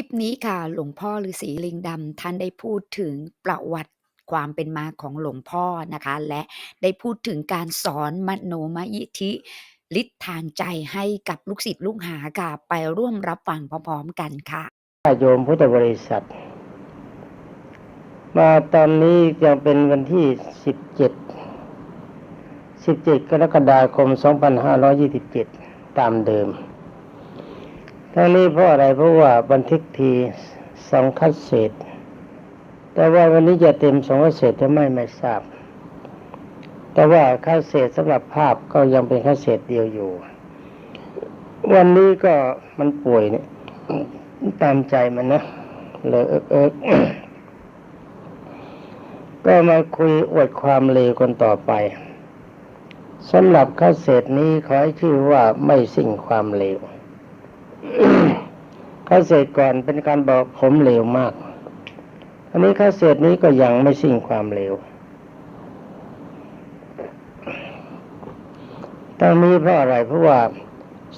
คลิปนี้ค่ะ หลวงพ่อฤาษีลิงดำท่านได้พูดถึงประวัติความเป็นมาของหลวงพ่อนะคะ และได้พูดถึงการสอนมโนมยิธิฤทธิ์ทางใจให้กับลูกศิษย์ลูกหาค่ะไปร่วมรับฟังพร้อมๆกันค่ะโยมพุทธบริษัท มาตอนนี้ยังเป็นวันที่17 17กรกฎาคม2527ตามเดิม ทั้งนี้เพราะอะไรเพราะว่าบันทึกทีสองคัดเศษแต่ว่าวันนี้จะเต็มสองคัดเศษหรือไม่ไม่ทราบ แต่ว่าคัดเศษสำหรับภาพก็ยังเป็นคัดเศษเดียวอยู่ วันนี้ก็มันป่วยเนี่ยตามใจมันนะเลยเอิกเอิกก็มาคุยอวดความเลวคนต่อไปสำหรับข้าเศษนี้ขอให้ชื่อว่าไม่สิ่งความเลว ข้าเศษก่อนเป็นการบอกผมเลวมาก อันนี้ข้าเศษนี้ก็ยังไม่สิ่งความเลวตั้งนี้เพราะอะไรเพราะว่า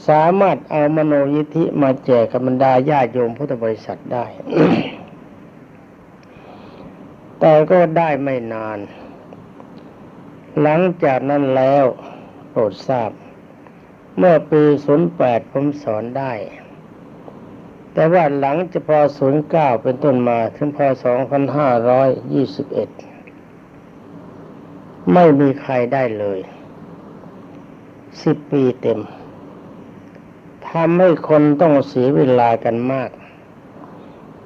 สามารถเอามโนยิทธิมาแจกกับบรรดาญาโยมพุทธบริษัทได้ แต่ก็ได้ไม่นาน หลังจากนั้นแล้วโปรดทราบ เมื่อปี 08 ผมสอนได้ แต่ว่าหลังจะพอ09เป็นต้นมาถึงพศ2521ไม่มีใครได้เลย10ปีเต็มทำให้คนต้องเสียเวลากันมาก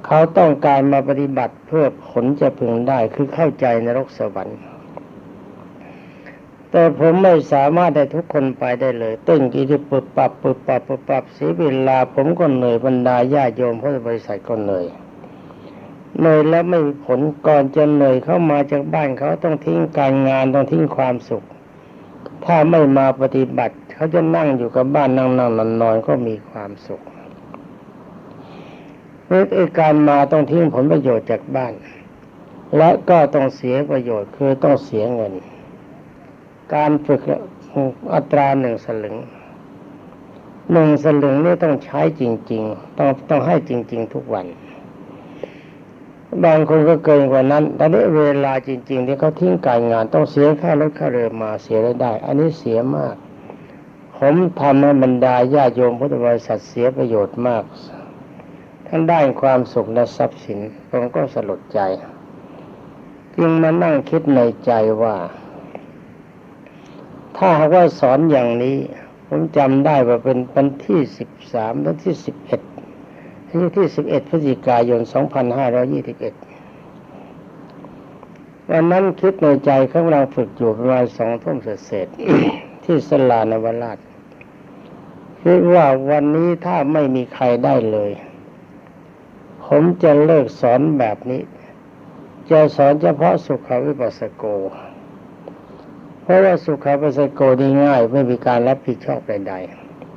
เขาต้องการมาปฏิบัติเพื่อผลจะพึงได้คือเข้าใจนรกสวรรค์ แต่ผมไม่สามารถได้ทุกคนไปได้เลยเต้นกีที่ปึบปับปึบปับปึบปับเสียเวลาผมก็เหนื่อยบรรดาญาโยมพุทธบริษัทก็เหนื่อยเหนื่อยแล้วไม่มีผลก่อนจะเหนื่อยเข้ามาจากบ้านเขาต้องทิ้งการงานต้องทิ้งความสุข ถ้าไม่มาปฏิบัติ เขาจะนั่งอยู่กับบ้านนั่งนั่งนอนนอนก็มีความสุขเพราะไอ้การมาต้องทิ้งผลประโยชน์จากบ้าน และก็ต้องเสียประโยชน์คือต้องเสียเงิน การฝึกอัตราหนึ่งสลึงหนึ่งสลึงนี่ต้องใช้จริง ๆ ต้องต้องให้จริง ๆ ทุกวัน บางคนก็เกินกว่านั้นแต่นี้เวลาจริง ๆ ที่เขาทิ้งการงานต้องเสียค่ารถค่าเรือมาเสียรายได้ อันนี้เสียมาก ผมทำให้บรรดาญาโยมพุทธบริษัทเสียประโยชน์มาก ทั้งด้ความสุขและทรัพย์สินผมก็สลดใจ จึงมานั่งคิดในใจว่า ถ้าหากว่าสอนอย่างนี้ ผมจำได้ว่าเป็นวันที่สิบสามและที่สิบเอ็ดที่ที่สิบเอ็ดพฤศจิกายนสองพันห้าร้อยี่สิบเอ็ดวันนั้นคิดในใจข้างล่างฝึกอยู่ประมาณสองทุ่มเศษที่สลานวราชคิดว่าวันนี้ถ้าไม่มีใครได้เลย ผมจะเลิกสอนแบบนี้ จะสอนเฉพาะสุขวิปัสสโก เพราะว่าสุขวิปัสโกนี่ง่าย ไม่มีการรับผิดชอบใด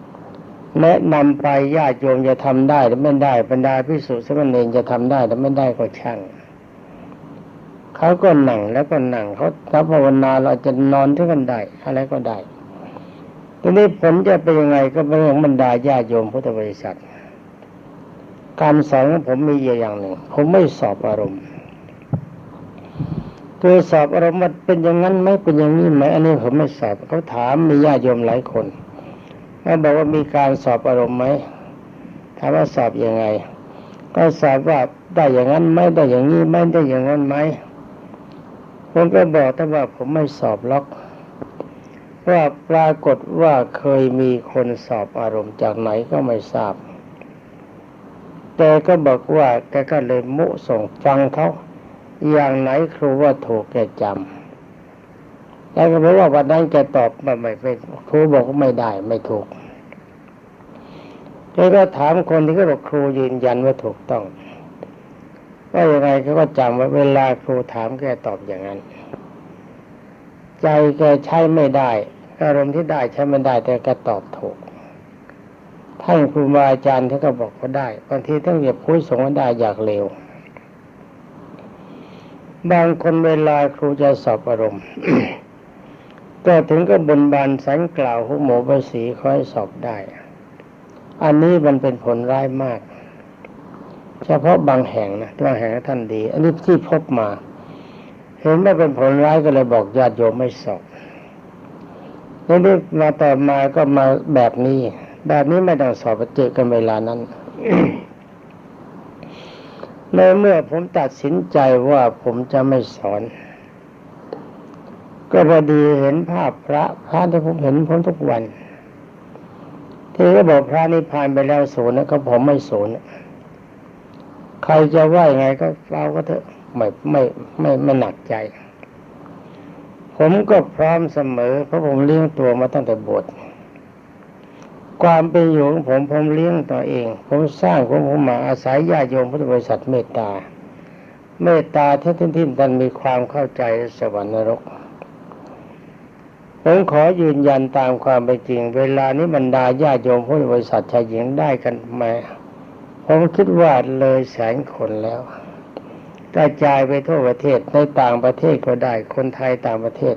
ๆแนะนำไปญาติโยมจะทำได้หรือไม่ได้บรรดาพิสุสมณเณรจะทำได้หรือไม่ได้ก็ช่างเขาก็นั่งแล้วก็นั่งเขาถ้าภาวนาเราจะนอนที่กันได้อะไรก็ได้ทีนี้ผลจะเป็นยังไงก็เป็นเรื่องบรรดาญาโยมพุทธบริษัท การสอนของผมมีอย่างหนึ่ง ผมไม่สอบอารมณ์ คือสอบอารมณ์เป็นอย่างนั้นไหมเป็นอย่างนี้ไหมอันนี้ผมไม่สอบเขาถามมีญาติโยมหลายคนเขาบอกว่ามีการสอบอารมณ์ไหมถามว่าสอบอยังไง ก็สอบว่าได้อย่างนั้นไหมได้อย่างนี้ไหมได้อย่างนั้นไหมผมก็บอกแต่ว่าผมไม่สอบล็อกว่าปรากฏว่าเคยมีคนสอบอารมณ์จากไหนก็ไม่ทราบ แต่ก็บอกว่าแกก็เลยมุส่งฟังเขา อย่างไหนครูว่าถูกแกจำแล้วก็บอกว่าวันนั้นแกตอบมาไม่เป็นครูบอกว่าไม่ได้ไม่ถูกแกก็ถามคนที่เขาบอกครูยืนยันว่าถูกต้องว่ายังไงเขาก็จำว่าเวลาครูถามแกตอบอย่างนั้น ใจแกใช้ไม่ได้ อารมณ์ที่ได้ใช้ไม่ได้ แต่แกตอบถูกท่านครูบาอาจารย์ท่านก็บอกว่าได้บางทีท่านเหยียบคุยสงว่าได้อยากเร็ว บางคนเวลาครูจะสอบอารมณ์ก็ถึงก็บนบานสันกล่าวหุโมบสีคอยสอบได้ อันนี้มันเป็นผลร้ายมาก เฉพาะบางแห่งนะบางแห่งท่านดี อันนี้ที่พบมา เห็นว่าเป็นผลร้ายก็เลยบอกญาติโยมไม่สอบแล้วนี่มาต่อมาก็มาแบบนี้ แบบนี้ไม่ต้องสอบเจอกันเวลานั้น ในเมื่อผมตัดสินใจว่าผมจะไม่สอน ก็พอดีเห็นภาพพระพระที่ผมเห็นผมทุกวันที่ก็บอกพระนิพพานไปแล้วศูนย์นะก็ผมไม่ศูนย์ใครจะว่ายังไงก็เราก็เถอะไม่ไม่ไม่ไม่หนักใจ ผมก็พร้อมเสมอเพราะผมเลี้ยงตัวมาตั้งแต่บวช ความเป็นอยู่ของผมผมเลี้ยงตัวเอง ผมสร้างของผมมาอาศัยญาติโยมพุทธบริษัทเมตตา เมตตาที่ที่ที่ท่านมีความเข้าใจสวรรค์นรกผมขอยืนยันตามความเป็นจริง เวลานี้บรรดาญาติโยมพุทธบริษัทชายหญิงได้กันมาผมคิดว่าเลยแสนคนแล้วกระจายไปทั่วประเทศในต่างประเทศก็ได้ คนไทยต่างประเทศ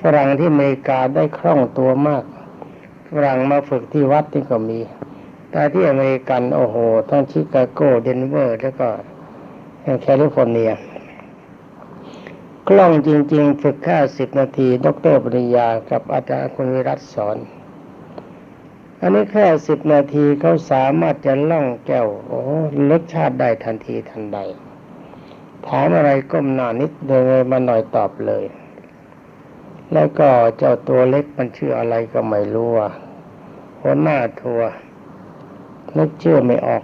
ฝรั่งที่อเมริกาได้คล่องตัวมาก ฝรั่งมาฝึกที่วัดนี่ก็มี แต่ที่อเมริกันโอ้โหทั้งชิคาโกเดนเวอร์ แล้วก็แคลิฟอร์เนียกล้องจริง ๆ ฝึกแค่สิบนาที ดรปริญญากับอาจารย์คุณวิรัตสอน อันนี้แค่สิบนาทีเขาสามารถจะล่องแก้ว โอ้รสชาติได้ทันทีทันใด ถามอะไรก้มหน้านิดเดินมาหน่อยตอบเลย แล้วก็เจ้าตัวเล็กมันชื่ออะไรก็ไม่รู้อะหัวหน้าทัวร์นึกชื่อไม่ออก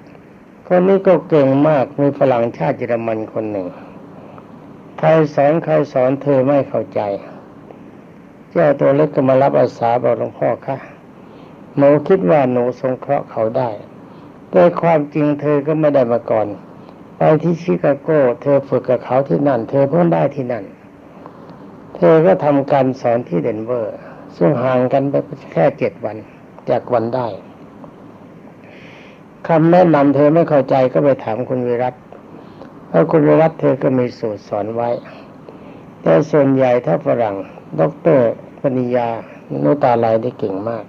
คนนี้ก็เก่งมากมีฝรั่งชาติเยอรมันคนหนึ่งใครสอนใครสอนเธอไม่เข้าใจ เจ้าตัวเล็กก็มารับอาสาบอกหลวงพ่อคะหนูคิดว่าหนูสงเคราะห์เขาได้แต่ความจริงเธอก็ไม่ได้มาก่อน ไปที่ชิคาโก เธอฝึกกับเขาที่นั่น เธอเพิ่งได้ที่นั่น เธอก็ทำการสอนที่เดนเวอร์ ซึ่งห่างกันไปแค่เจ็ดวันจากวันได้คำแนะนำเธอไม่เข้าใจก็ไปถามคุณวิรัตเพราะคุณวิรัตเธอก็มีสูตรสอนไว้ แต่ส่วนใหญ่ถ้าฝรั่งด็อกเตอร์ปริญญาโนตาลายได้เก่งมาก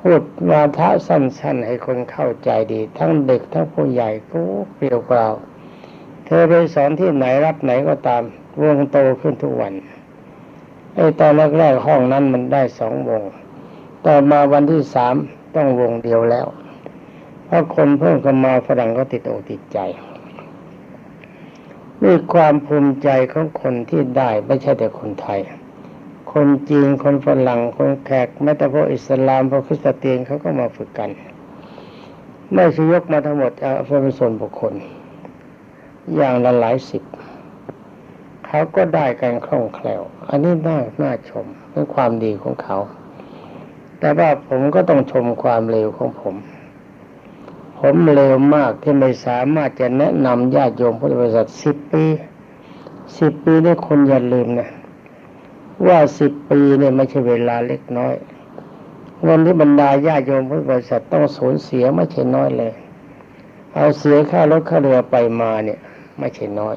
พูดวาทะสั้นๆ ให้คนเข้าใจดี ทั้งเด็กทั้งผู้ใหญ่ก็เปรียวกราเธอไปสอนที่ไหนรับไหนก็ตาม วงโตขึ้นทุกวันไอ้ตอนแรกๆห้องนั้นมันได้สองวง ต่อมาวันที่สามต้องวงเดียวแล้ว เพราะคนเพิ่มเข้ามาฝรั่งก็ติดอกติดใจนี่ความภูมิใจของคนที่ได้ไม่ใช่แต่คนไทย คนจีนคนฝรั่งคนแขกแม้แต่พวกอิสลามพวกคริสเตียนเขาก็มาฝึกกัน ไม่ใช่ยกมาทั้งหมดเอาเป็นส่วนบุคคล อย่างละหลายสิบ เขาก็ได้กันคล่องแคล่ว อันนี้น่าน่าชมเป็นความดีของเขา แต่ว่าผมก็ต้องชมความเลวของผม ผมเลวมากที่ไม่สามารถจะแนะนำญาติโยมพุทธบริษัทสิบปีสิบปีนี่คนอย่าลืมนะว่าสิบปีเนี่ยไม่ใช่เวลาเล็กน้อยวันที่บรรดาญาติโยมพุทธบริษัทต้องสูญเสียไม่ใช่น้อยเลย เอาเสียค่ารถค่าเรือไปมาเนี่ย ไม่ใช่น้อย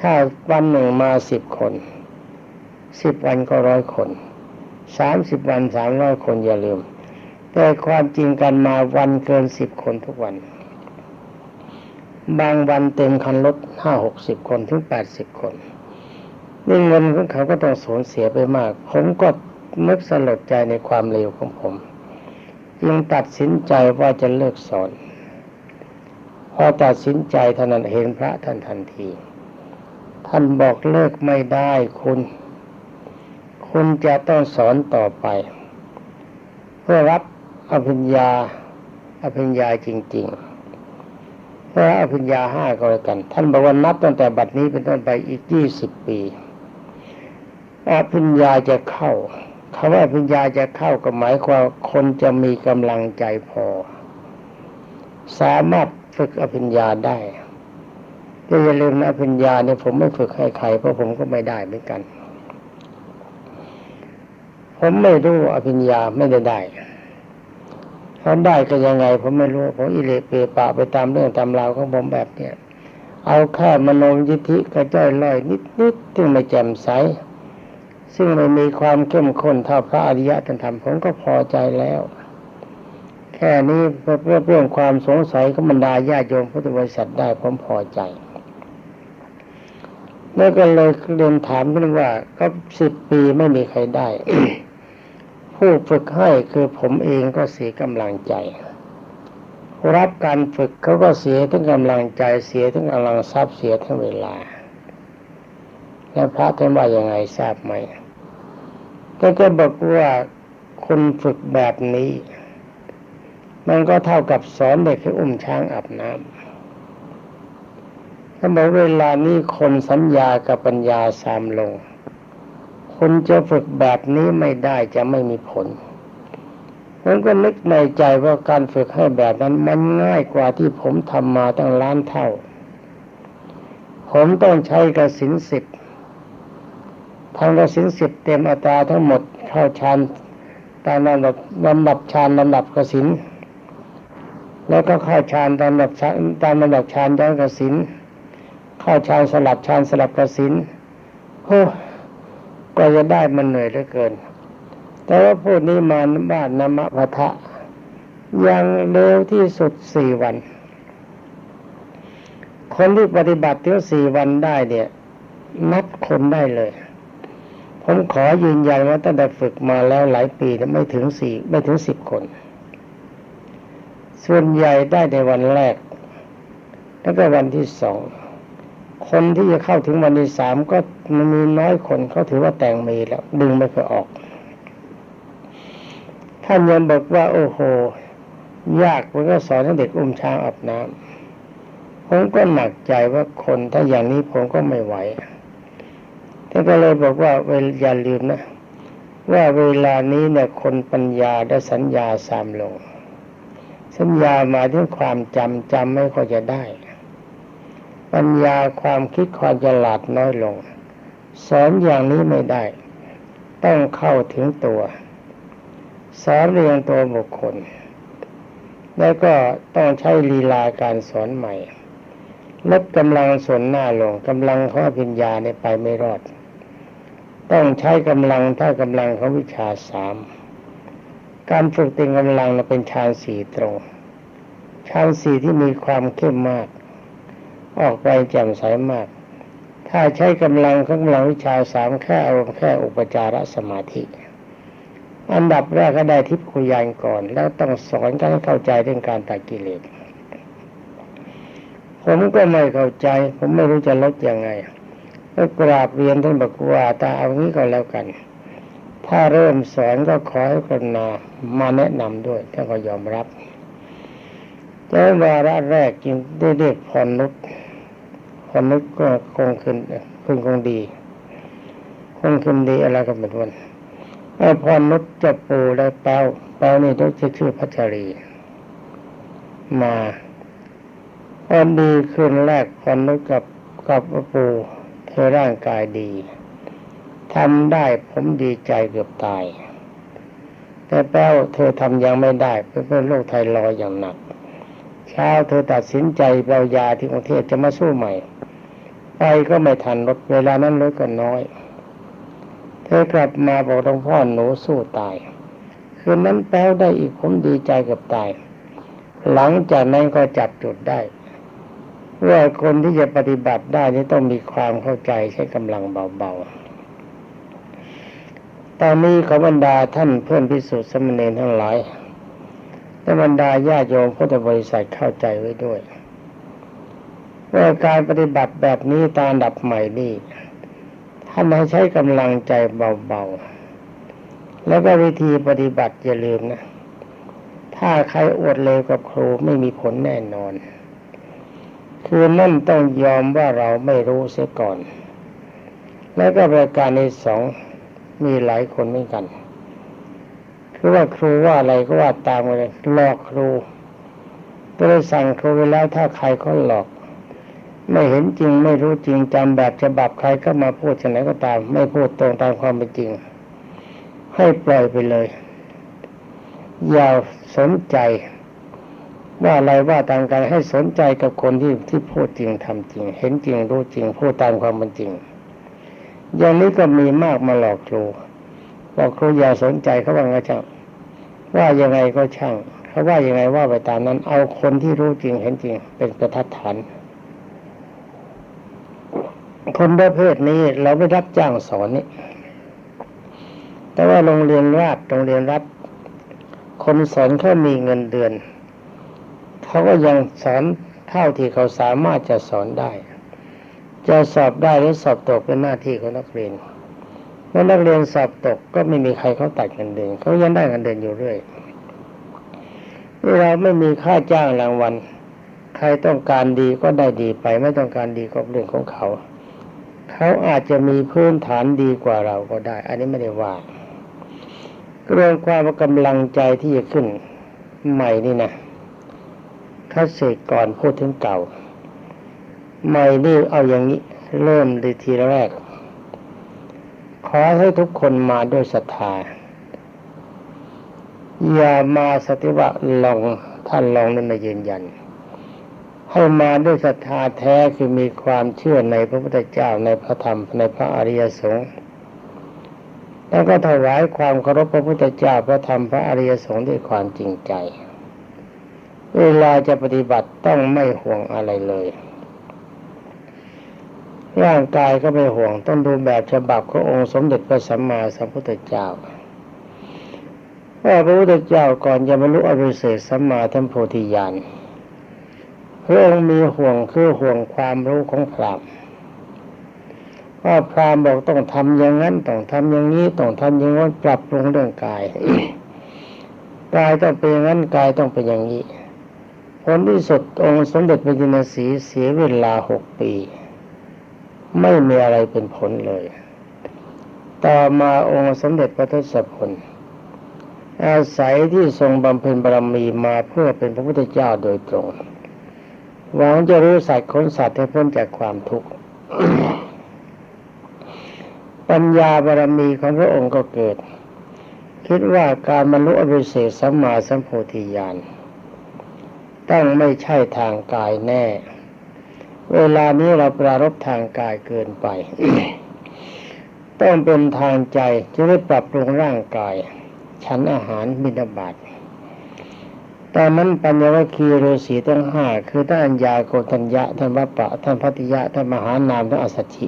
ถ้าวันหนึ่งมาสิบคนสิบวันก็ร้อยคนสามสิบวันสามร้อยคนอย่าลืม แต่ความจริงกันมาวันเกินสิบคนทุกวัน บางวันเต็มคันรถห้าหกสิบคนถึงแปดสิบคนนี่เงินของเขาก็ต้องสูญเสียไปมาก ผมก็นึกสลดใจในความเลวของผมยังตัดสินใจว่าจะเลิกสอน พอตัดสินใจเท่านั้นเห็นพระท่านทันที ท่านบอกเลิกไม่ได้คุณ คุณจะต้องสอนต่อไป เพื่อรับอภิญญาอภิญญาจริงๆเพื่ออภิญญาห้าก็แล้วกัน ท่านบอกว่านับตั้งแต่บัดนี้เป็นต้นไปอีกยี่สิบปีอภิญญาจะเข้าคำว่าอภิญญาจะเข้าก็หมายความคนจะมีกำลังใจพอ สามารถฝึกอภิญญาได้ แต่อย่าลืมนะอภิญญาเนี่ยผมไม่ฝึกให้ใครเพราะผมก็ไม่ได้เหมือนกัน ผมไม่รู้อภิญญาไม่ได้ได้เขาได้ก็ยังไง ผมไม่รู้ผมอิเลเปปะไปตามเรื่องตามราวของผมแบบเนี้ยเอาแค่มโนยิทธิกระจ้อยลอยนิดๆซึ่งไม่แจ่มใส ซึ่งไม่มีความเข้มข้นเท่าพระอริยะท่านทำผมก็พอใจแล้ว แค่นี้เพื่อเพื่อเรื่องความสงสัยของบรรดาญาโยมพุทธบริษัทได้ผมพอใจ แล้วก็เลยเรียนถามขึ้นว่าก็สิบปีไม่มีใครได้ ผู้ฝึกให้คือผมเองก็เสียกำลังใจ รับการฝึกเขาก็เสียทั้งกำลังใจเสียทั้งกำลังทรัพย์เสียทั้งเวลา แล้วพระท่านว่ายังไงทราบไหมก็ก็บอกว่าคนฝึกแบบนี้ มันก็เท่ากับสอนเด็กให้อุ้มช้างอาบน้ำ ท่านบอกเวลานี้คนสัญญากับปัญญาสามลงคุณจะฝึกแบบนี้ไม่ได้จะไม่มีผลผมก็นึกในใจว่าการฝึกให้แบบนั้นมันง่ายกว่าที่ผมทำมาตั้งล้านเท่า ผมต้องใช้กระสินสิบทำกระสินสิบเต็มอัตราทั้งหมดเข้าฌานตามลำดับลำดับฌานลำดับกระสินแล้วก็เข้าฌานตามลำดับฌานตามลำดับฌานย้อนกระสิน เข้าฌานสลับฌานสลับกระสินโอ้ก็จะได้มันเหนื่อยเหลือเกิน แต่ว่าพูดนี้มาบ้านนมะพะทะยังเร็วที่สุดสี่วัน คนที่ปฏิบัติถึงสี่วันได้เนี่ย นับคนได้เลย ผมขอยืนยันว่าตั้งแต่ฝึกมาแล้วหลายปีไม่ถึงสี่ไม่ถึงสิบคน ส่วนใหญ่ได้ในวันแรก แล้วก็วันที่สอง คนที่จะเข้าถึงวันที่สามก็มันมีน้อยคนเขาถือว่าแต่งมีแล้ว ดึงไม่เคยออก ท่านยังบอกว่า โอ้โห ยากมันก็สอนให้เด็กอุ้มช้างอาบน้ำผมก็หนักใจว่าคนถ้าอย่างนี้ผมก็ไม่ไหวท่านก็เลยบอกว่าเวลอย่าลืมนะ ว่าเวลานี้เนี่ยคนปัญญาและสัญญาสามลง สัญญาหมายถึงความจำจำไม่ค่อยจะได้ ปัญญาความคิดความฉลาดน้อยลง สอนอย่างนี้ไม่ได้ ต้องเข้าถึงตัว สอนเรียงตัวบุคคล แล้วก็ต้องใช้ลีลาการสอนใหม่ลดกำลังส่วนหน้าลงกำลังของปัญญาเนี่ยไปไม่รอด ต้องใช้กำลังเท่ากำลังของวิชาสามการฝึกเต็งกำลังเราเป็นฌานสี่ตรงฌานสี่ที่มีความเข้มมาก ออกไปแจ่มใสมาก ถ้าใช้กำลังของกำลังวิชาสามแค่อารมณ์แค่อุปจารสมาธิ อันดับแรกก็ได้ทิพคุยานก่อน แล้วต้องสอนกันเข้าใจเรื่องการตัดกิเลสผมก็ไม่เข้าใจ ผมไม่รู้จะลดยังไงก็กราบเรียนท่านบอกว่าตาเอางี้ก็แล้วกัน ถ้าเริ่มสอนก็ขอให้กรุณามาแนะนำด้วยท่านก็ยอมรับ แล้ววาระแรกจึงได้เรียกพรนุชพรนุชก็คงขึ้นขึ้นคงดี คงขึ้นดีอะไรก็เป็นวันไอ้พรนุชจะปูและแป้วแป้วนี่ต้องชื่อพัชรี มาพอดีคืนแรกพรนุชกับกับปูเธอร่างกายดีทำได้ผมดีใจเกือบตาย แต่แป้วเธอทำยังไม่ได้เพราะเป็นโรคไทรอยอย่างหนัก ช้าเธอตัดสินใจเบายาที่กรุงเทพจะมาสู้ใหม่ ไปก็ไม่ทันรถเวลานั้นรถก็น้อย เธอกลับมาบอกหลวงพ่อหนูสู้ตาย คืนนั้นแป้วได้อีกผมดีใจเกับตาย หลังจากนั้นก็จับจุดได้ว่าคนที่จะปฏิบัติได้นี่ต้องมีความเข้าใจใช้กำลังเบาๆ ตอนนี้ขอบรรดาท่านเพื่อนพิสุทธิ์สมณเณรทั้งหลาย และบรรดาญาโยมพุทธบริษัทเข้าใจไว้ด้วยว่าการปฏิบัติแบบนี้ตามดับใหม่นี่ท่านให้ใช้กำลังใจเบาๆ แล้วก็วิธีปฏิบัติอย่าลืมนะ ถ้าใครอวดเลวกับครูไม่มีผลแน่นอน คือนั่นต้องยอมว่าเราไม่รู้เสียก่อน แล้วก็ประการที่สองมีหลายคนเหมือนกัน คือว่าครูว่าอะไรก็ว่าตามเลยหลอกครูก็เลยสั่งครูไปแล้วถ้าใครเขาหลอก ไม่เห็นจริงไม่รู้จริงจำแบบฉบับใครก็มาพูดฉะไหนก็ตาม ไม่พูดตรงตามความเป็นจริง ให้ปล่อยไปเลย อย่าสนใจ ว่าอะไรว่าตามกันให้สนใจกับคนที่ที่พูดจริงทำจริง เห็นจริงรู้จริงพูดตามความเป็นจริง อย่างนี้ก็มีมากมาหลอกครู บอกครูอย่าสนใจเขาว่าไงช่างว่ายังไงก็ช่างเขาว่ายังไงว่าไปตามนั้น เอาคนที่รู้จริงเห็นจริง เป็นประทัดฐาน คนประเภทนี้เราไม่รับจ้างสอนนี่แต่ว่าโรงเรียนราชโรงเรียนรัฐคนสอนเขามีเงินเดือน เขาก็ยังสอนเท่าที่เขาสามารถจะสอนได้ จะสอบได้หรือสอบตกเป็นหน้าที่ของนักเรียน เมื่อนักเรียนสอบตกก็ไม่มีใครเขาตัดเงินเดือนเขายังได้เงินเดือนอยู่เรื่อยเราไม่มีค่าจ้างรางวัล ใครต้องการดีก็ได้ดีไป ไม่ต้องการดีก็เรื่องของเขา เขาอาจจะมีพื้นฐานดีกว่าเราก็ได้ อันนี้ไม่ได้ว่าเรื่องความกำลังใจที่จะขึ้นใหม่นี่นะถ้าเสกก่อนพูดถึงเก่า ใหม่นี่เอาอย่างนี้ เริ่มดีทีแรก ขอให้ทุกคนมาด้วยศรัทธาอย่ามาสติวะลองท่านลองนั่นมายืนยัน ให้มาด้วยศรัทธาแท้คือมีความเชื่อในพระพุทธเจ้าในพระธรรมในพระอริยสงฆ์แล้วก็ถวายความเคารพพระพุทธเจ้าพระธรรมพระอริยสงฆ์ด้วยความจริงใจ เวลาจะปฏิบัติต้องไม่ห่วงอะไรเลย ร่างกายก็ไม่ห่วงต้องดูแบบฉบับขององค์สมเด็จพระสัมมาสัมพุทธเจ้าว่าพระพุทธเจ้าก่อนจะบรรลุอริยเศษสัมมาทัมโพธิญาณพระองค์มีห่วงคือห่วงความรู้ของพรามว่าพรามบอกต้องทำอย่างนั้นต้องทำอย่างนี้ต้องทำอย่างนั้นปรับปรุงเรื่องกายกายต้องเป็นอย่างนั้นกายต้องเป็นอย่างนี้ผลที่สุดองค์สมเด็จพระจินสีเสียเวลาหกปี ไม่มีอะไรเป็นผลเลย ต่อมาองค์สมเด็จพระทศพลอาศัยที่ทรงบำเพ็ญบารมีมาเพื่อเป็นพระพุทธเจ้าโดยตรงหวังจะรู้สัตว์ขนสัตว์ให้พ้นจากความทุกข์ปัญญาบารมีของพระองค์ก็เกิด คิดว่าการบรรลุอภิเศษสัมมาสัมโพธิญาณต้องไม่ใช่ทางกายแน่ เวลานี้เราปรารบทางกายเกินไป ต้องเป็นทางใจจะได้ปรับปรุงร่างกาย ฉันอาหารบิณฑบาตตอนนั้นปัญญวคีฤาษีทั้งห้าคือท่านอัญาโกฏัญญะท่านวัปปะท่านพัติยะท่านมหานามท่านอสัชิ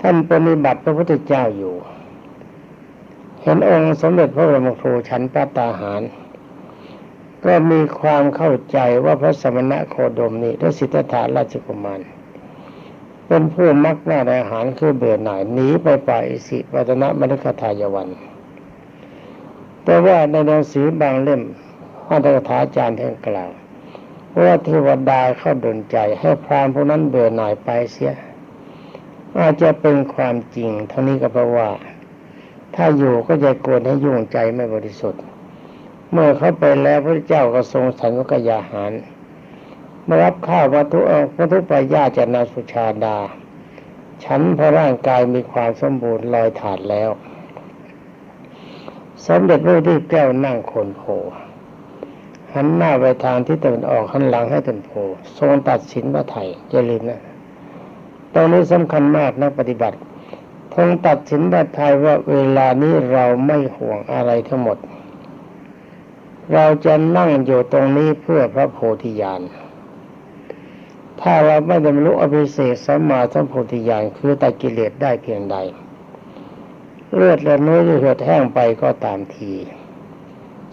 ท่านปฏิบัติพระพุทธเจ้าอยู่ เห็นองค์สมเด็จพระบรมครูฉันปาตาหาร ก็มีความเข้าใจว่าพระสมณะโคดมนี้และสิทธัตถราชกุมารเป็นผู้มักหน้าในอาหารคือเบื่อหน่ายหนีไปป่าอิสิวัตนะมฤคทายวัน แต่ว่าในหนังสือบางเล่มอัตถกถาจารย์ท่านกล่าวว่าเทวดาเข้าดลใจให้พรามพวกนั้นเบื่อหน่ายไปเสีย อาจจะเป็นความจริงเท่านี้ก็เพราะว่า ถ้าอยู่ก็จะกวนให้ยุ่งใจไม่บริสุทธิ์ เมื่อเขาไปแล้วพระเจ้าก็ทรงสันกยาหารมารับข้าววัตถุเอวัตถุปายาจากนางสุชาดา ฉันพอร่างกายมีความสมบูรณ์ลอยถาดแล้ว สมเด็จพระที่แก้วนั่งโคนโพหันหน้าไปทางที่ตะวันออกหันหลังให้ตนโพทรงตัดสินว่าไทยอย่าลืมนะตรงนี้สำคัญมากนักปฏิบัติทรงตัดสินว่าไทยว่าเวลานี้เราไม่ห่วงอะไรทั้งหมด เราจะนั่งอยู่ตรงนี้เพื่อพระโพธิญาณ ถ้าเราไม่ได้บรรลุอภิเศษสัมมาสัมโพธิญาณคือตัดกิเลสได้เพียงใด เลือดและเนื้อจะเหือดแห้งไปก็ตามที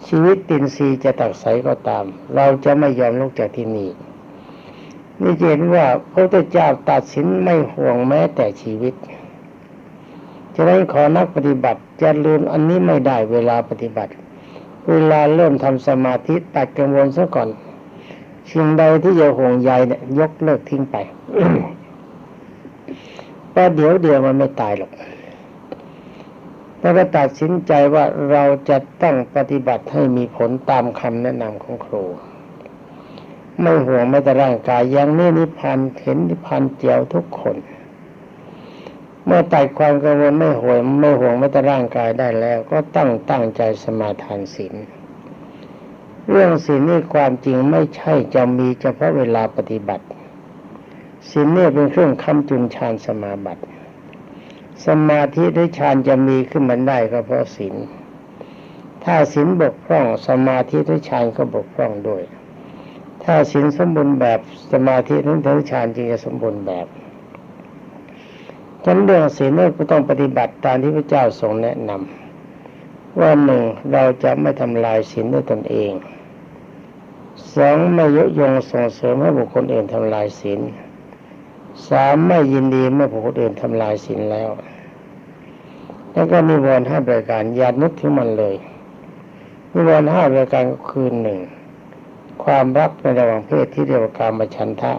ชีวิตตินซีจะตักใสก็ตาม เราจะไม่ยอมลุกจากที่นี่นี่เห็นว่าพระพุทธเจ้าตัดสินไม่ห่วงแม้แต่ชีวิตฉะนั้นขอนักปฏิบัติจะลืมอันนี้ไม่ได้เวลาปฏิบัติ เวลาเริ่มทำสมาธิตัดกังวลซะก่อนสิ่งใดที่จะห่วงใยเนี่ยยกเลิกทิ้งไปแต่เดี๋ยวเดียวมันไม่ตายหรอกแต่ก็ตัดสินใจว่าเราจะต้องปฏิบัติให้มีผลตามคำแนะนำของครู ไม่ห่วงแม้แต่ร่างกายอย่างนี้นิพพานเห็นนิพพานเจียวทุกคน เมื่อตัดความกังวลไม่ห่วงไม่ห่วงแม้แต่ร่างกายได้แล้ว ก็ตั้งตั้งใจสมาทานศีลเรื่องศีลนี่ความจริงไม่ใช่จะมีเฉพาะเวลาปฏิบัติศีลนี่เป็นเครื่องคำจุนฌานสมาบัติ สมาธิหรือฌานจะมีขึ้นมาได้ก็เพราะศีลถ้าศีลบกพร่องสมาธิหรือฌานก็บกพร่องด้วย ถ้าศีลสมบูรณ์แบบสมาธิหรือฌานจึงจะสมบูรณ์แบบ นั้นเรื่องศีลเราก็ต้องปฏิบัติตามที่พระเจ้าทรงแนะนำว่าหนึ่งเราจะไม่ทำลายศีลด้วยตนเองสองไม่ยุยงส่งเสริมให้บุคคลอื่นทำลายศีลสามไม่ยินดีเมื่อบุคคลอื่นทำลายศีลแล้ว แล้วก็นิวรณ์ห้าประการอย่านึกถึงมันเลยนิวรณ์ห้าประการก็คือหนึ่งความรักในระหว่างเพศที่เรียกว่าการมฉันทะ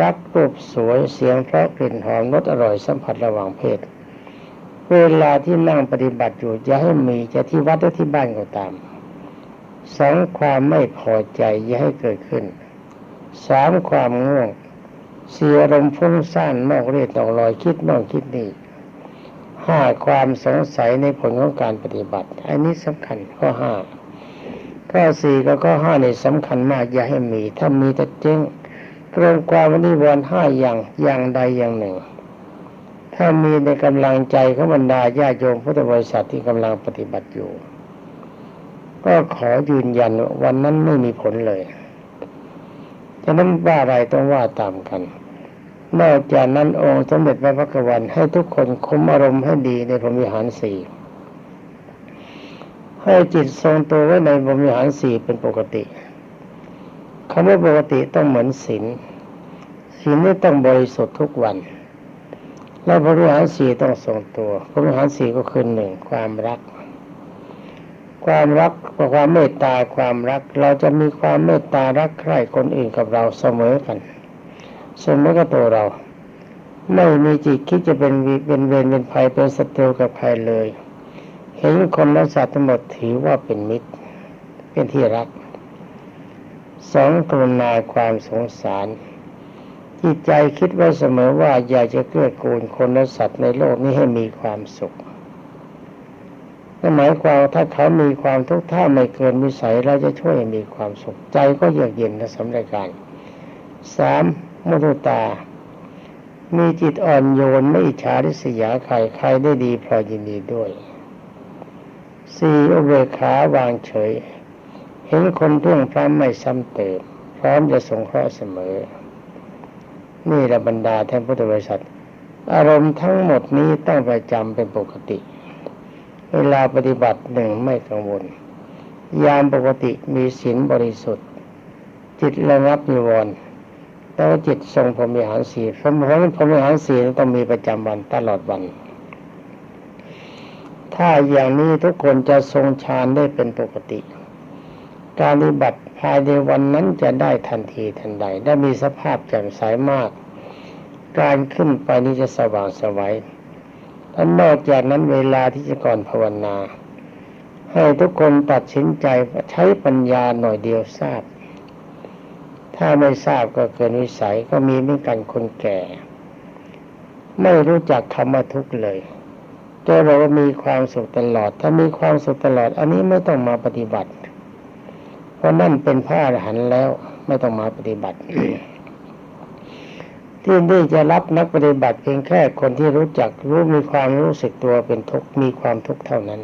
รักรูปสวยเสียงเพราะกลิ่นหอมรสอร่อยสัมผัสระหว่างเพศ เวลาที่นั่งปฏิบัติอยู่อย่าให้มีจะที่วัดหรือที่บ้านก็ตามสองความไม่พอใจอย่าให้เกิดขึ้นสามความง่วงเสียอารมณ์ฟุ้งซ่านนอกเรศนอกรอยคิดน่นคิดนี่ห้าความสงสัยในผลของการปฏิบัติ อันนี้สำคัญข้อห้าข้อสี่กับข้อห้านี่สำคัญมากอย่าให้มี ถ้ามีจะเจ๊ง รวมความวันนี้วันห้าอย่างอย่างใดอย่างหนึ่ง ถ้ามีในกำลังใจของบรรดาญาโยมพุทธบริษัทที่กำลังปฏิบัติอยู่ ก็ขอยืนยันวันนั้นไม่มีผลเลยฉะนั้นว่าอะไรต้องว่าตามกัน นอกจากนั้นองค์สมเด็จพระพักตร์วันให้ทุกคนคุมอารมณ์ให้ดีในพรมวิหารสี่ให้จิตทรงตัวไว้ในพรมวิหารสี่เป็นปกติ คำว่าปกติต้องเหมือนศีลศีลนี่ต้องบริสุทธิ์ทุกวัน แล้วพรหมวิหารสีต้องทรงตัวพรหมวิหารสีก็คือหนึ่งความรัก ความรักความเมตตาความรัก เราจะมีความเมตตารักใคร่คนอื่นกับเราเสมอกันเสมอกับตัวเรา ไม่มีจิตคิดจะเป็นวิเป็นเวรเป็นภัยเป็นศัตรูกับใครเลย เห็นคนและสัตว์ทั้งหมดถือว่าเป็นมิตร เป็นที่รัก สองกรุณาความสงสาร จิตใจคิดไว้เสมอว่าอยากจะเกื้อกูลคนและสัตว์ในโลกนี้ให้มีความสุขนั่นหมายความถ้าเขามีความทุกข์ถ้าไม่เกินวิสัยเราจะช่วยมีความสุขใจก็เยือกเย็นและสำเร็จการสามมุทุตา มีจิตอ่อนโยนไม่อิจฉาริษยาใครใครได้ดีพอยินดีด้วยสี่อุเบกขาวางเฉย เห็นคนเพื่งพร้ำไม่ซ้ำเติมพร้อมจะสงเคราะห์เสมอ นี่แหละบรรดาท่านพุทธบริษัท อารมณ์ทั้งหมดนี้ต้องประจำเป็นปกติ เวลาปฏิบัติหนึ่งไม่กังวล ยามปกติมีศีลบริสุทธิ์ จิตระงับนิวรณ์แล้วจิตทรงพรมิหารสีเพราะเพรพรมิหารสีต้องมีประจำวันตลอดวัน ถ้าอย่างนี้ทุกคนจะทรงฌานได้เป็นปกติ การปฏิบัติภายในวันนั้นจะได้ทันทีทันใด ได้มีสภาพแจ่มใสมาก การขึ้นไปนี้จะสว่างสวัยและนอกจากนั้นเวลาที่จะก่อนภาวนา ให้ทุกคนตัดสินใจใช้ปัญญาหน่อยเดียวทราบ ถ้าไม่ทราบก็เกินวิสัยก็มีเหมือนกันคนแก่ ไม่รู้จักคำว่าทุกข์เลยจะบอกว่ามีความสุขตลอด ถ้ามีความสุขตลอด อันนี้ไม่ต้องมาปฏิบัติ ราะนั่นเป็นพระอรหันต์แล้วไม่ต้องมาปฏิบัติ ที่นี่จะรับนักปฏิบัติเพียงแค่คนที่รู้จักรู้มีความรู้สึกตัวเป็นทุกข์มีความทุกข์เท่านั้น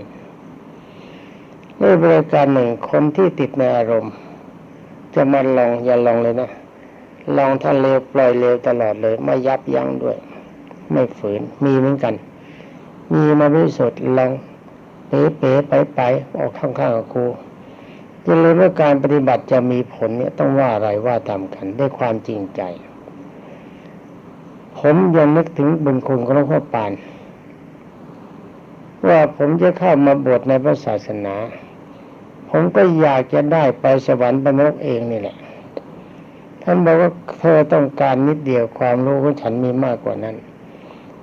ด้วยบริการหนึ่งคนที่ติดในอารมณ์ จะมาลองอย่าลองเลยนะ ลองท่านเร็วปล่อยเร็วตลอดเลย ไม่ยับยั้งด้วย ไม่ฝืนมีเหมือนกัน มีมาบริสุทธิ์ลองเป๋เป๋ไปไปออกข้างๆกับครู ยังเลยว่าการปฏิบัติจะมีผลเนี่ยต้องว่าอะไรว่าตามกันด้วยความจริงใจ ผมยังนึกถึงบุญคุณของหลวงพ่อปาน ว่าผมจะเข้ามาบวชในพระศาสนา ผมก็อยากจะได้ไปสวรรค์บรรลุเองนี่แหละ ท่านบอกว่าเธอต้องการนิดเดียวความรู้ของฉันมีมากกว่านั้น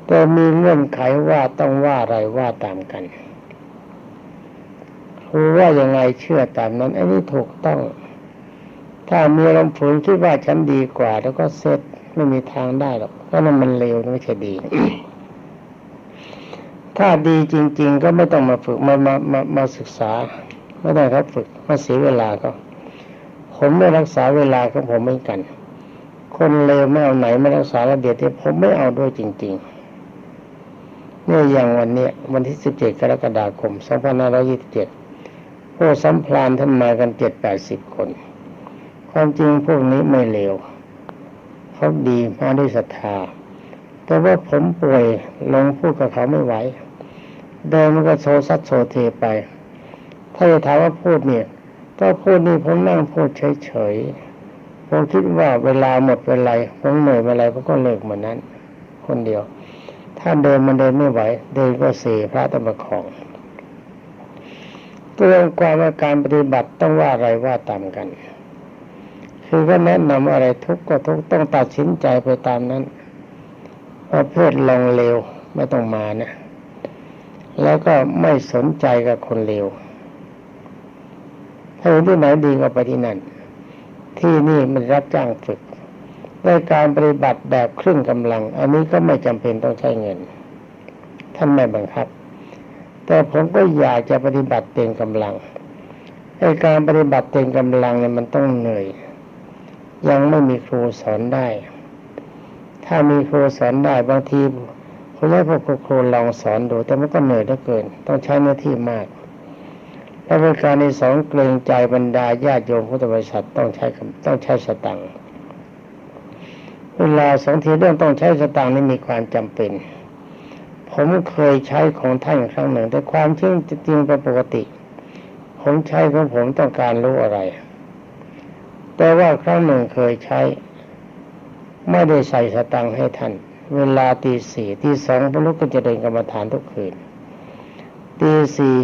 แต่มีเงื่อนไขว่าต้องว่าอะไรว่าตามกัน ครูว่ายังไงเชื่อตามนั้นอันนี้ถูกต้อง ถ้ามีลมฝืนคิดว่าฉันดีกว่า แล้วก็เซตไม่มีทางได้หรอกเพราะนั่นมันเลวไม่ใช่ดี ถ้าดีจริง ๆ ก็ไม่ต้องมาฝึกมามามามาศึกษาไม่ต้องครับฝึกมาเสียเวลาก็ ผมไม่รักษาเวลาของผมเหมือนกัน คนเลวไม่เอาไหนไม่รักษาระเบียบที่ผมไม่เอาด้วยจริง ๆเนี่ยอย่างวันเนี้ยวันที่สิบเจ็ดกรกฎาคมสองพันห้าร้อยี่สิบเจ็ด พวกสัมพลานท่านมากันเจ็ดแปดสิบคน ความจริงพวกนี้ไม่เลวเขาดีมาด้วยศรัทธา แต่ว่าผมป่วยลงพูดกับเขาไม่ไหว เดินมันก็โซซัดโซเทไป ถ้าจะถามว่าพูดเนี่ย ก็พูดนี่ผมนั่งพูดเฉยๆ ผมคิดว่าเวลาหมดเวลาผมเหนื่อยเวลาผมก็เลิกเหมือนนั้น คนเดียว ถ้าเดินมันเดินไม่ไหว เดินก็เสียพระตมของ ตัวความว่าการปฏิบัติต้องว่าอะไรว่าตามกัน คือก็แนะนำอะไรทุกก็ทุกต้องตัดสินใจไปตามนั้นประเภทลองเลวไม่ต้องมานะแล้วก็ไม่สนใจกับคนเลวถ้าเห็นที่ไหนดีก็ไปที่นั่น ที่นี่มันรับจ้างฝึกในการปฏิบัติแบบครึ่งกำลัง อันนี้ก็ไม่จำเป็นต้องใช้เงิน ท่านไม่บังคับ แต่ผมก็อยากจะปฏิบัติเต็มกำลังในการปฏิบัติเต็มกำลังเนี่ยมันต้องเหนื่อย ยังไม่มีครูสอนได้ ถ้ามีครูสอนได้บางทีผมให้พวกครูลองสอนดู แต่มันก็เหนื่อยเหลือเกิน ต้องใช้หน้าที่มากและประการที่สองเกรงใจบรรดาญาติโยมพุทธบริษัทต้องใช้ต้องใช้สตังค์เวลาสองทีเรื่องต้องใช้สตังค์นี่มีความจำเป็น ผมเคยใช้ของท่านครั้งหนึ่ง แต่ความจริงจริงเป็นปกติ ผมใช้ของผมต้องการรู้อะไร แต่ว่าครั้งหนึ่งเคยใช้ ไม่ได้ใส่สตังค์ให้ท่าน เวลาตีสี่ตีสองพระลูกก็จะเดินกรรมฐานทุกคืนตีสี่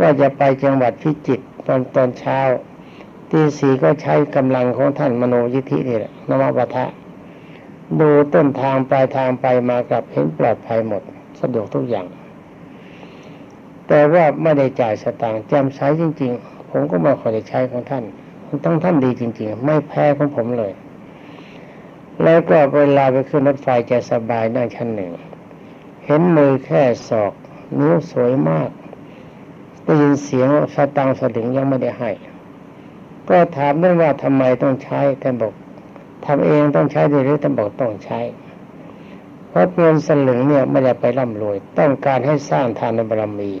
ว่าจะไปจังหวัดพิจิตรตอนตอนเช้าตีสี่ก็ใช้กำลังของท่านมโนยิธินี่แหละนวปะทะ ดูต้นทางปลายทางไปมากลับเห็นปลอดภัยหมด สะดวกทุกอย่าง แต่ว่าไม่ได้จ่ายสตางค์จำใช้จริง ๆ ผมก็มาขอได้ใช้ของท่านต้องท่านดีจริง ๆ ไม่แพ้ของผมเลย แล้วก็เวลาไปขึ้นรถไฟจะสบายนั่งชั้นหนึ่ง เห็นมือแค่ศอก นิ้วสวยมากได้ยินเสียงสตังค์สลึงยังไม่ได้ให้ ก็ถามท่านว่าทำไมต้องใช้ท่านบอก ทำเองต้องใช้ด้วยหรือท่านบอกต้องใช้เพราะเงินสลึงเนี่ยไม่ได้ไปร่ำรวย ต้องการให้สร้างทานบารมี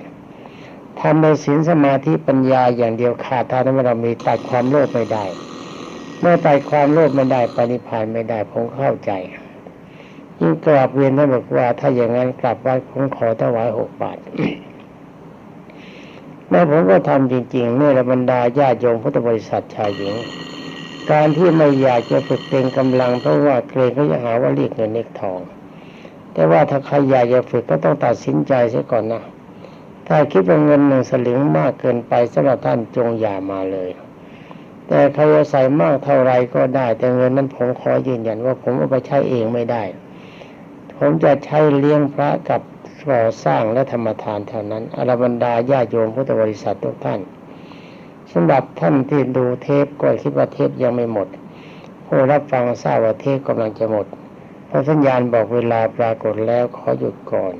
ทำในศีลสมาธิปัญญาอย่างเดียวขาดทานบารมีตัดความโลภไม่ได้ เมื่อตัดความโลภไม่ได้ปณิพานไม่ได้ผมเข้าใจยิ่งกราบเรียนท่านบอกว่า ถ้าอย่างนั้นกลับวัดผมขอถวายหกบาทแม่ผมก็ทำจริงๆเนี่ยบรรดาญาโยมพุทธบริษัทชายหญิง การที่ไม่อยากจะฝึกเต็มกำลังเพราะว่าเกรงเขาจะหาว่าเรียกเงินเรียกทอง แต่ว่าถ้าใครอยากจะฝึกก็ต้องตัดสินใจเสียก่อนนะ ถ้าคิดว่าเงินหนึ่งสลึงมากเกินไปสำหรับท่านจงอย่ามาเลย แต่ใครจะใส่มากเท่าไรก็ได้ แต่เงินนั้นผมขอยืนยันว่าผมเอาไปใช้เองไม่ได้ ผมจะใช้เลี้ยงพระกับก่อสร้างและธรรมทานเท่านั้นอรบรรดาญาโยมพุทธบริษัททุกท่านำหรับท่านที่ดูเทปก็คิดว่าเทปยังไม่หมด ผู้รับฟังทราบว่าเทปกำลังจะหมด เพราะสัญญาณบอกเวลาปรากฏแล้วขอหยุดก่อน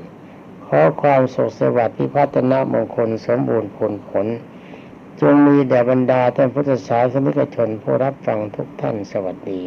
ขอความสุขสวัสดิ์พิพัฒนามงคลสมบูรณ์ผลผล จงมีแด่บรรดาท่านพุทธศาสนิกชนผู้รับฟังทุกท่านสวัสดี